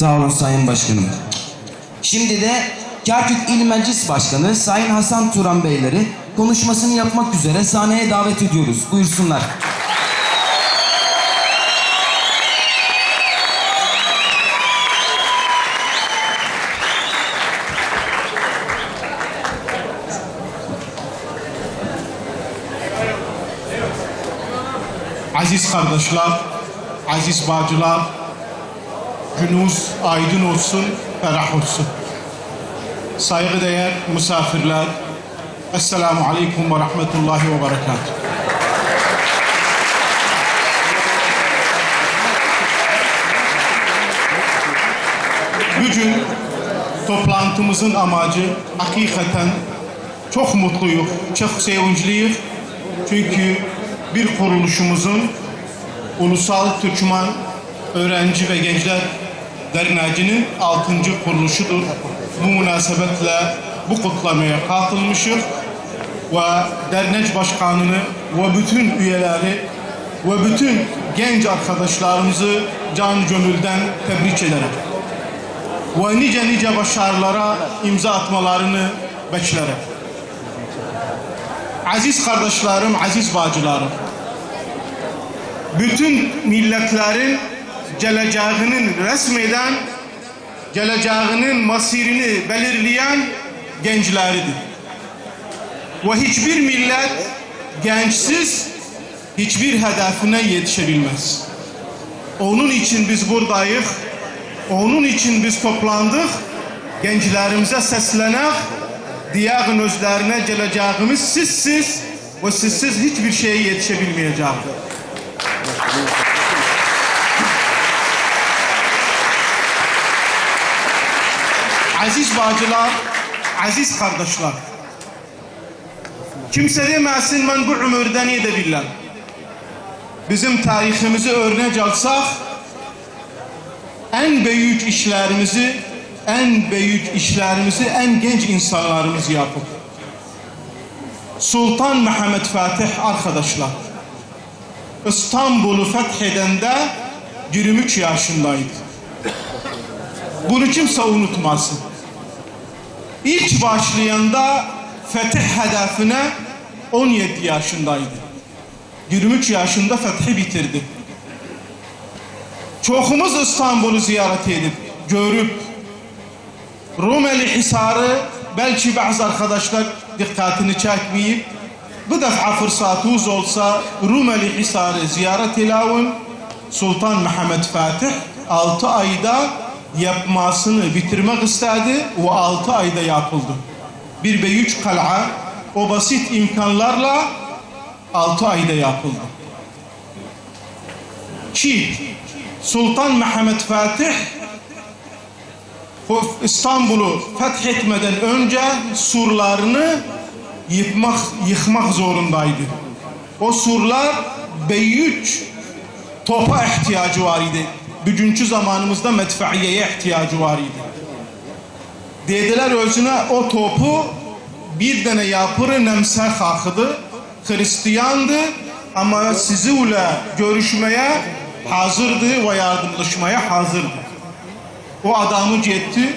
Sağ olun Sayın Başkanım. Şimdi de Kerkük İl Meclis Başkanı Sayın Hasan Turan Beyleri konuşmasını yapmak üzere sahneye davet ediyoruz. Buyursunlar. Aziz kardeşler, aziz bacılar, gününüz aydın olsun, ferah olsun. Saygıdeğer misafirler, Esselamu Aleyküm ve Rahmetullahi ve Berekatuhu. Bugün toplantımızın amacı hakikaten çok mutluyuz, çok sevinçliyiz. Çünkü bir kuruluşumuzun Ulusal Türkmen Öğrenci ve Gençler Derneği'nin 6. kuruluşudur. Bu münasebetle bu kutlamaya katılmışız ve dernek başkanını ve bütün üyeleri ve bütün genç arkadaşlarımızı can gönülden tebrik ederim. Ve nice nice başarılara imza atmalarını beklerim. Aziz kardeşlerim, aziz bacılarım. Bütün milletlerin geleceğinin resmeden, geleceğinin masirini belirleyen gençleridir. Ve hiçbir millet gençsiz hiçbir hedefine yetişebilmez. Onun için biz buradayız. Onun için biz toplandık. Gençlerimize seslenek, diğer özlerine geleceğimiz sizsiz ve sizsiz hiçbir şeye yetişebilmeyeceğiz. Aziz bacılar, aziz kardeşler. Kimse demesin ben bu ömürde ne edebilirəm. Bizim tarihimizi örnek alsak, en büyük işlerimizi, en büyük işlerimizi en genç insanlarımız yapıp. Sultan Mehmet Fatih arkadaşlar, İstanbul'u fethedende 23 yaşındaydı. Bunu kimse unutmasın. İlk başlayanda fetih hedefine 17 yaşındaydı. 23 yaşında fethi bitirdi. Çoxumuz İstanbul'u ziyaret edip, görüp, Rumeli Hisarı belki bazı arkadaşlar dikkatini çekmeyip, bu defa fırsatınız olsa Rumeli Hisarı ziyaret edelim. Sultan Mehmet Fatih 6 ayda yapmasını bitirmek istedi ve 6 ayda yapıldı. Bir büyük kal'a o basit imkanlarla 6 ayda yapıldı. Ki Sultan Mehmet Fatih İstanbul'u fethetmeden önce surlarını yıkmak, yıkmak zorundaydı. O surlar büyük topa ihtiyacı var idi. Bugünkü zamanımızda medfaiyeye ihtiyacı var idi. Dediler özüne o topu bir tane yapırı nemse hakkıdı. Hristiyandı ama sizinle görüşmeye hazırdı ve yardımlaşmaya hazırdı. O adamı gitti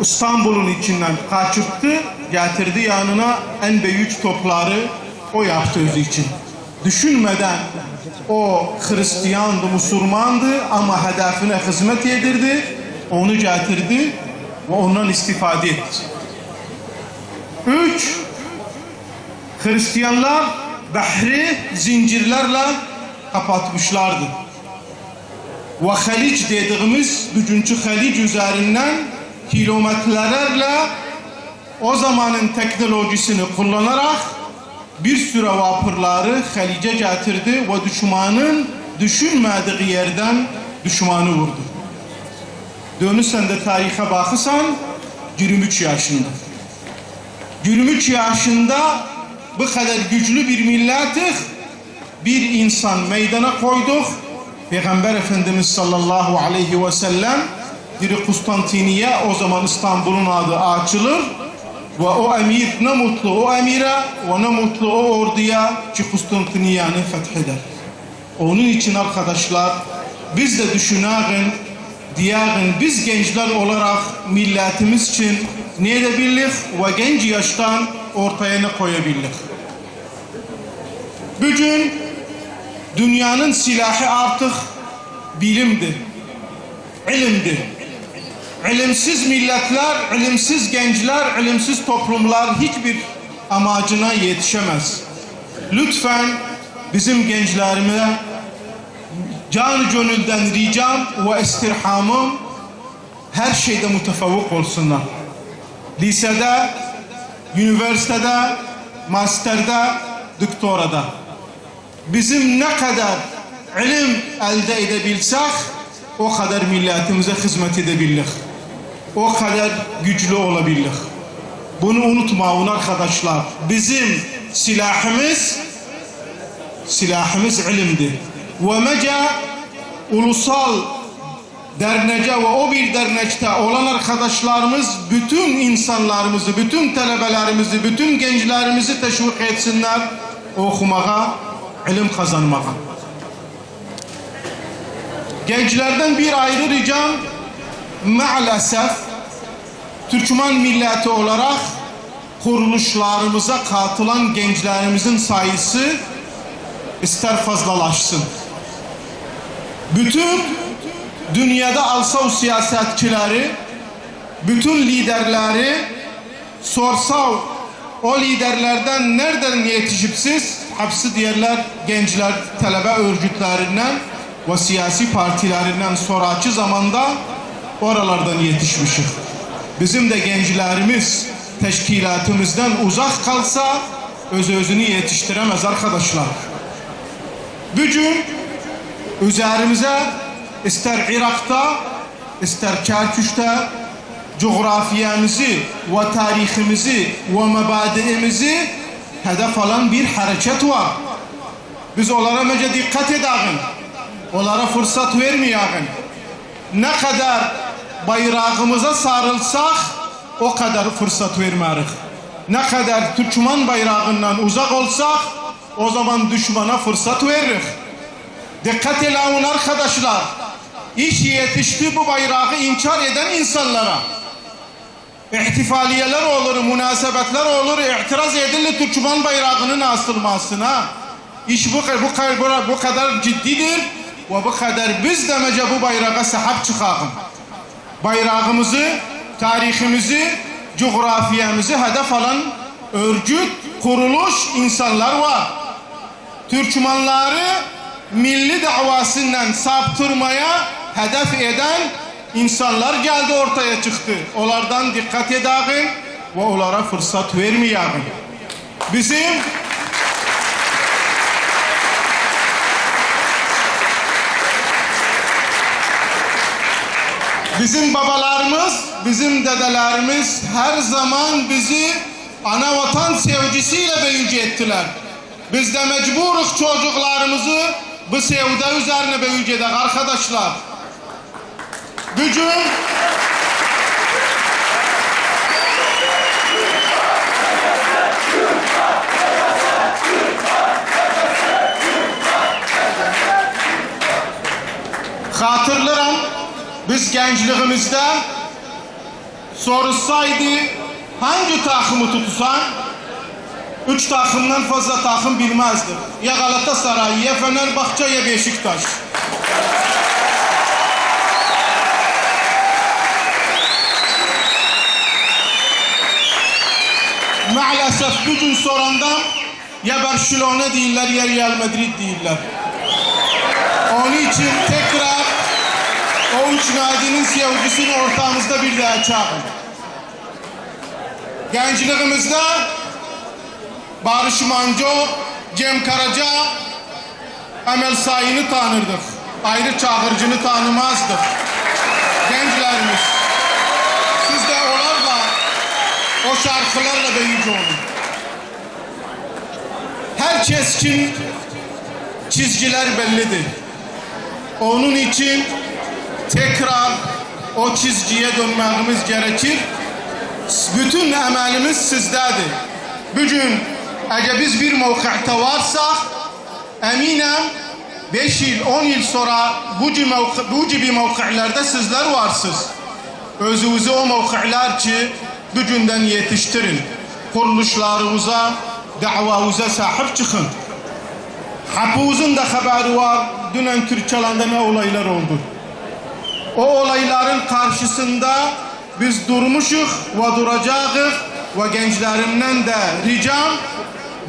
İstanbul'un içinden kaçırttı, getirdi yanına en büyük topları o yaptı özü için. Düşünmeden o Hristiyandı, Müslümandı ama hedefine hizmet yedirdi, onu getirdi ve ondan istifade etti. Üç, Hristiyanlar bahri zincirlerle kapatmışlardı. Ve Halic dediğimiz bugünkü Halic üzerinden kilometrelerle o zamanın teknolojisini kullanarak bir süre vapurları Halic'e getirdi ve düşmanın düşünmediği yerden düşmanı vurdu. Dönürsen de tarihe bakırsan 23 yaşında. 23 yaşında bu kadar güçlü bir milletik bir insan meydana koyduk. Peygamber Efendimiz sallallahu aleyhi ve sellem bir Konstantiniye o zaman İstanbul'un adı açılır ve o emir ne mutlu o emire ve ne mutlu o orduya ki Konstantiniye'ni fetheder. Onun için arkadaşlar biz de düşünelim diyağın biz gençler olarak milletimiz için ne edebildik ve genç yaştan ortaya ne koyabildik. Bugün dünyanın silahı artık bilimdir, ilimdir. İlimsiz milletler, ilimsiz gençler, ilimsiz toplumlar hiçbir amacına yetişemez. Lütfen bizim gençlerime canı gönülden ricam ve istirhamım her şeyde mütefavvuk olsunlar. Lisede, üniversitede, masterde, doktorada. Bizim ne kadar ilim elde edebilsek o kadar milletimize hizmet edebildik. O kadar güçlü olabildik. Bunu unutmayın arkadaşlar. Bizim silahımız silahımız ilimdir. Ve meca ulusal dernece ve o bir dernekte olan arkadaşlarımız bütün insanlarımızı, bütün talebelerimizi, bütün gençlerimizi teşvik etsinler okumaya, ilim kazanmaya. Gençlerden bir ayrı ricam maalesef Türkmen milleti olarak kuruluşlarımıza katılan gençlerimizin sayısı ister fazlalaşsın. Bütün dünyada alsa o siyasetçileri, bütün liderleri sorsa o liderlerden nereden yetişipsiz? Hepsi diğerler gençler talebe örgütlerinden ve siyasi partilerinden sonraki zamanda oralardan yetişmişik. Bizim de gençlerimiz teşkilatımızdan uzak kalsa öz özünü yetiştiremez arkadaşlar. Bugün üzerimize ister Irak'ta ister Kerkük'te coğrafyamızı ve tarihimizi ve mebadiimizi hedef alan bir hareket var. Biz onlara mece dikkat edelim. Onlara fırsat vermeyelim. Ne kadar bayrağımıza sarılsak o kadar fırsat vermeyiz. Ne kadar Türkmen bayrağından uzak olsak o zaman düşmana fırsat veririz. Dikkat edin arkadaşlar. İş yetişti bu bayrağı inkar eden insanlara. İhtifaliyeler olur, münasebetler olur, itiraz edilir Türkmen bayrağının asılmasına. İş bu, bu, bu, bu kadar ciddidir ve bu kadar biz demece bu bayrağa sahip çıkalım. Bayrağımızı, tarihimizi, coğrafyamızı hedef alan örgüt, kuruluş insanlar var. Türkmenleri milli davasından saptırmaya hedef eden insanlar geldi ortaya çıktı. Onlardan dikkat edin ve onlara fırsat vermeyin. Bizim Bizim babalarımız, bizim dedelerimiz her zaman bizi ana vatan sevgisiyle büyücü ettiler. Biz de mecburuz çocuklarımızı bu sevda üzerine büyücü edek arkadaşlar. Bugün hatırlarım biz gençliğimizde sorulsaydı hangi takımı tutsan üç takımdan fazla takım bilmezdik. Ya Galatasaray, ya Fenerbahçe, ya Beşiktaş. Maalesef bugün soranda ya Barcelona değiller ya Real Madrid değiller. Onun için tekrar o üç nadinin sevgisini ortamızda bir daha çağırın. Gençliğimizde Barış Manço, Cem Karaca, Emel Sayın'ı tanırdık. Ayrı Çağırcı'nı tanımazdık. Gençlerimiz. Siz de onlarla, o şarkılarla büyücü olun. Her keskin çizgiler bellidir. Onun için tekrar o çizgiye dönmemiz gerekir. Bütün emelimiz sizdedir. Bugün eğer biz bir mevkide varsak eminim 5 yıl, 10 yıl sonra bu gibi, mevki, bu gibi mevkilerde sizler varsınız. Özünüzü o mevkiler ki bugünden yetiştirin. Kuruluşlarınıza, davanıza sahip çıkın. Hapuzun da haberi var. Dünen Türkçelanda ne olaylar oldu. O olayların karşısında biz durmuşuk ve duracağız ve gençlerimden de ricam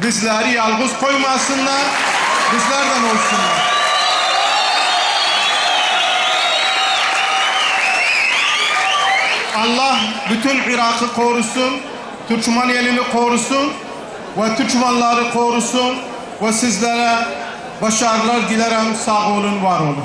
bizleri yalnız koymasınlar, bizlerden olsunlar. Allah bütün Irak'ı korusun, Türkmeniyelini korusun ve Türkmenleri korusun ve sizlere başarılar dilerim. Sağ olun, var olun.